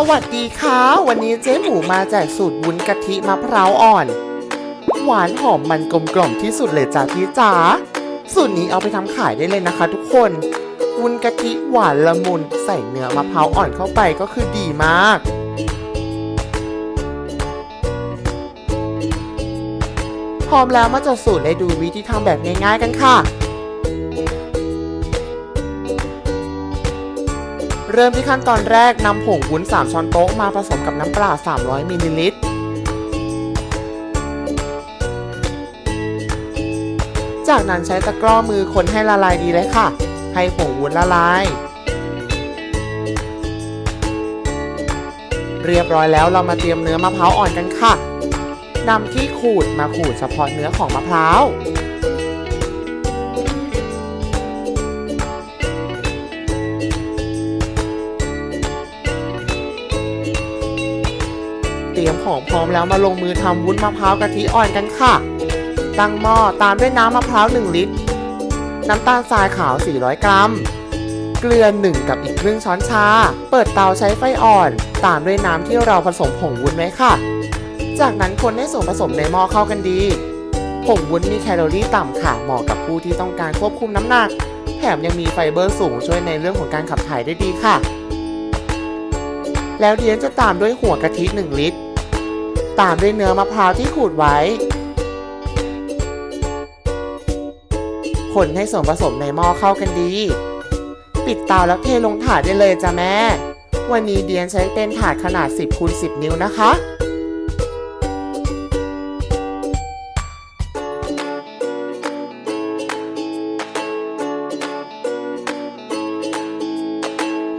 สวัสดีค่ะ วันนี้เจ๊หมูมาแจกสูตรวุ้นกะทิมะพร้าวอ่อน หวานหอมมันกลมกล่อมที่สุดเลยจ้าพี่จ๋าสูตรนี้เอาไปทำขายได้เลยนะคะ ทุกคนวุ้นกะทิหวานละมุนใส่เนื้อมะพร้าวอ่อนเข้าไปก็คือดีมาก พร้อมแล้วมาจดสูตรและดูวิธีทำแบบง่ายๆกันค่ะ เริ่มที่ขั้นตอนแรกนำผงวุ้น 3 ช้อนโต๊ะมาผสมกับน้ำเปล่า 300 มิลลิลิตร จากนั้นใช้ตะกร้อมือคนให้ละลายดีเลยค่ะ ให้ผงวุ้นละลาย เรียบร้อยแล้วเรามาเตรียมเนื้อมะพร้าวอ่อนกันค่ะนำที่ขูดมาขูดเฉพาะเนื้อของมะพร้าว เตรียมของพร้อมแล้วมาลงมือทำวุ้นมะพร้าวกะทิอ่อนกันค่ะ ตั้งหม้อตามด้วยน้ำมะพร้าว 1 ลิตร น้ำตาลทรายขาว 400 กรัม เกลือ 1 กับอีกครึ่งช้อนชา เปิดเตาใช้ไฟอ่อน ตามด้วยน้ำที่เราผสมผงวุ้นไว้ค่ะ จากนั้นคนให้ส่วนผสมในหม้อเข้ากันดีผงวุ้นมีแคลอรี่ต่ำค่ะ เหมาะกับผู้ที่ต้องการควบคุมน้ำหนัก แถมยังมีไฟเบอร์สูงช่วยในเรื่องของการขับถ่ายได้ดีค่ะ แล้วเดียนจะตามด้วยหัวกะทิ 1 ลิตร ตามด้วยเนื้อมะพร้าวที่ขูดไว้ คนให้ส่วนผสมในหม้อเข้ากันดี ปิดเตาแล้วเทลงถาดได้เลยจ้ะแม่ วันนี้เดียนใช้เป็นถาดขนาด 10คูณ10 นิ้วนะคะ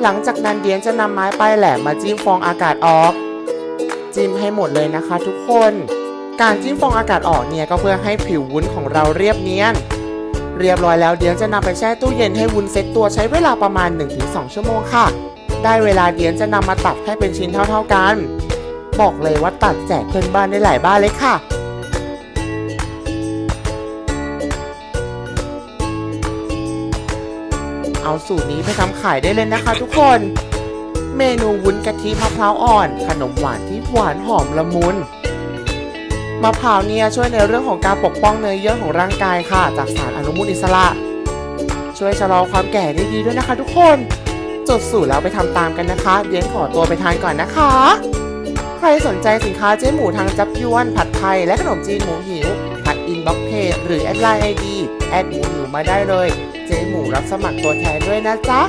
หลังจากนั้นเดียนจะนำไม้ปลายแหลมมาจิ้มฟองอากาศออก จิ้มให้หมดเลยนะคะ ทุกคน การจิ้มฟองอากาศออกเนี่ยก็เพื่อให้ผิววุ้นของเราเรียบเนียน เรียบร้อยแล้วเดี๋ยนจะนำไปแช่ตู้เย็นให้วุ้นเซ็ตตัวใช้เวลาประมาณ 1-2 ชั่วโมงค่ะ ได้เวลาเดี๋ยนจะนำมาตัดให้เป็นชิ้นเท่า ๆกัน บอกเลยว่าตัดแจกเพื่อนบ้านได้หลายบ้านเลยค่ะเอาสูตรนี้ไปทำขายได้เลยนะคะทุกคน เมนูวุ้นกะทิมะพร้าวอ่อน ขนมหวานที่หวานหอมละมุนมะพร้าวเนี่ยช่วยในเรื่องของการปกป้องเนื้อเยื่อของร่างกายค่ะ จากสารอนุมูลอิสระ ช่วยชะลอความแก่ได้ดีด้วยนะคะทุกคน จดสูตรแล้วไปทำตามกันนะคะเดียนขอตัวไปทานก่อนนะคะ ใครสนใจสินค้าเจ๊หมูทางจับยวน ผัดไทยและขนมจีนหมูหิวทักอินบ็อกเพจหรือแอดไลน์ไอดีแอดหมูหิวมาได้เลย เจ๊หมูรับสมัครตัวแทนด้วยนะจ๊ะ